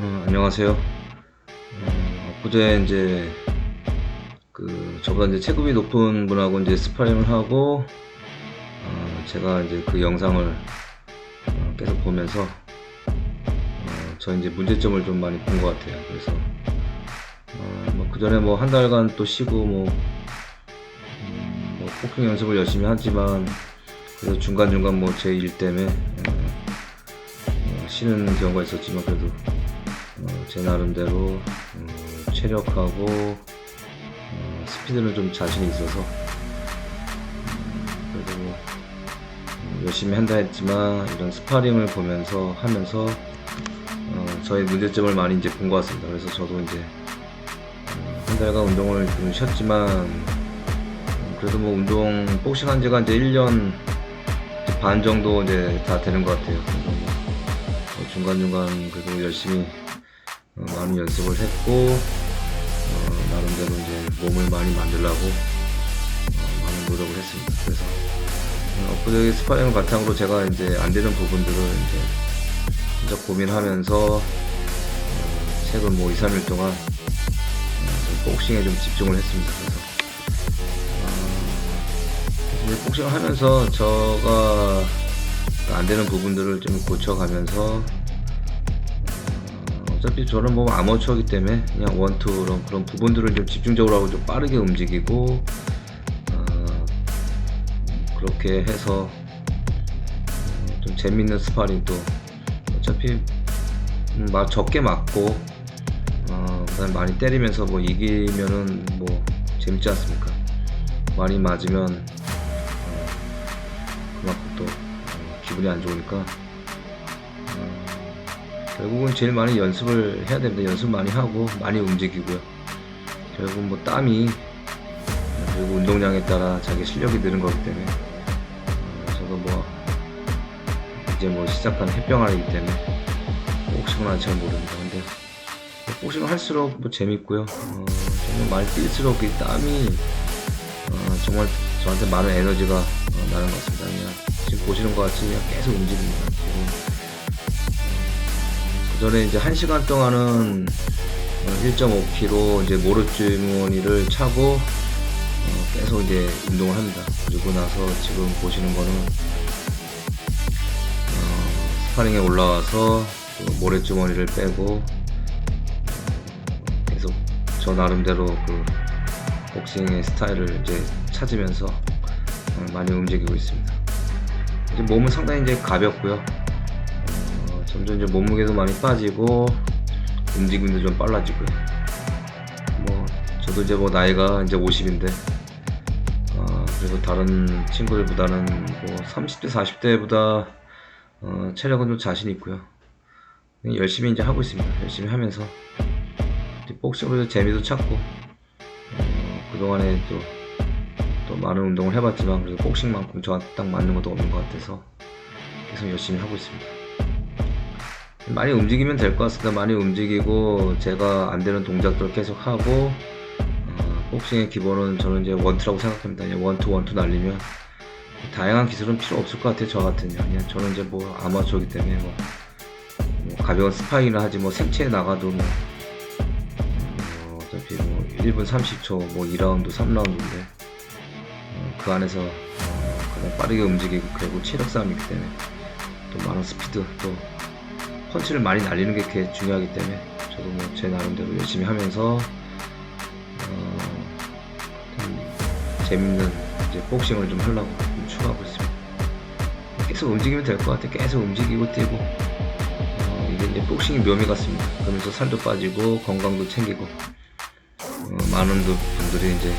어, 안녕하세요. 어, 엊그제 이제 그 저보다 이제 체급이 높은 분하고 이제 스파링을 하고 어, 제가 이제 그 영상을 어, 계속 보면서 어, 저 이제 문제점을 좀 많이 본 것 같아요. 그래서 어, 뭐그 전에 뭐 한 달간 또 쉬고 뭐, 음, 뭐 폭행 연습을 열심히 하지만 그래서 중간 중간 뭐 제 일 때문에 어, 어, 쉬는 경우가 있었지만 그래도 어, 제 나름대로 어, 체력하고 어, 스피드는 좀 자신이 있어서 음, 그래도 뭐 어, 열심히 한다 했지만 이런 스파링을 보면서 하면서 어, 저의 문제점을 많이 이제 본 것 같습니다. 그래서 저도 이제 어, 한 달간 운동을 좀 쉬었지만 어, 그래도 뭐 운동 복싱 한 지가 이제 1년 반 정도 이제 다 되는 것 같아요. 뭐 어, 중간중간 그래도 열심히 어, 많은 연습을 했고 어, 나름대로 이제 몸을 많이 만들려고 어, 많은 노력을 했습니다. 그래서 어, 엊그제 스파링을 바탕으로 제가 이제 안 되는 부분들을 이제 혼자 고민하면서 어, 최근 뭐 2, 3일 동안 어, 좀 복싱에 좀 집중을 했습니다. 그래서 어, 복싱을 하면서 저가 안 되는 부분들을 좀 고쳐가면서 어차피 저는 뭐 아마추어기 때문에 그냥 원투런 그런 부분들을 좀 집중적으로 하고 좀 빠르게 움직이고 어, 그렇게 해서 음, 좀 재밌는 스파링도 어차피 음, 막 적게 맞고 어, 많이 때리면서 뭐 이기면은 뭐 재밌지 않습니까? 많이 맞으면 어, 그만큼 또 어, 기분이 안 좋으니까 어, 결국은 제일 많이 연습을 해야 됩니다. 연습 많이 하고 많이 움직이고요. 결국 뭐 땀이 그리고 운동량에 따라 자기 실력이 느는 거기 때문에 어, 저도 뭐 이제 뭐 시작한 햇병아이기 때문에 복싱은 잘 모릅니다. 근데 복싱을 할수록 뭐 재밌고요. 어, 정말 많이 뛸수록 이 땀이 어, 정말 저한테 많은 에너지가 어, 나는 것 같습니다. 그냥 지금 보시는 것 같이 그냥 계속 움직입니다. 지금 그 전에 이제 한 시간 동안은 1.5kg 이제 모르 주머니를 차고 어, 계속 이제 운동을 합니다. 그리고 나서 지금 보시는 거는 어, 스파링에 올라와서 그 모래 주머니를 빼고 어, 계속 저 나름대로 그 복싱의 스타일을 이제 찾으면서 어, 많이 움직이고 있습니다. 이제 몸은 상당히 이제 가볍고요. 어, 점점 이제 몸무게도 많이 빠지고 움직임도 좀 빨라지고요. 뭐 저도 이제 뭐 나이가 이제 50인데 어, 그리고 다른 친구들보다는 뭐 30대 40대보다 어, 체력은 좀 자신 있고요. 열심히 이제 하고 있습니다. 열심히 하면서 복싱으로 재미도 찾고 어, 그동안에 또, 또 많은 운동을 해봤지만 그래도 복싱만큼 저한테 딱 맞는 것도 없는 것 같아서 계속 열심히 하고 있습니다. 많이 움직이면 될 것 같습니다. 많이 움직이고 제가 안 되는 동작들 계속 하고 어, 복싱의 기본은 저는 이제 원투라고 생각합니다. 그냥 원투 원투 날리면 다양한 기술은 필요 없을 것 같아요. 저 같은요. 그냥 저는 이제 뭐 아마추어기 때문에 뭐, 뭐 가벼운 스파이나 하지 뭐 생체에 나가도 뭐 어, 어차피 뭐 1분 30초 뭐 2라운드 3라운드인데 어, 그 안에서 어, 가장 빠르게 움직이고 그리고 체력 싸움이기 때문에 또 많은 스피드 또 펀치를 많이 날리는 게 중요하기 때문에 저도 뭐 제 나름대로 열심히 하면서 어, 좀 재밌는 이제 복싱을 좀 하려고 좀 추구하고 있습니다. 계속 움직이면 될 것 같아. 계속 움직이고 뛰고 어, 이게 이제 복싱의 묘미 같습니다. 그러면서 살도 빠지고 건강도 챙기고 어, 많은 분들이 이제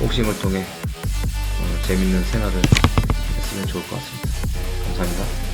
복싱을 통해 어, 재밌는 생활을 했으면 좋을 것 같습니다. 감사합니다.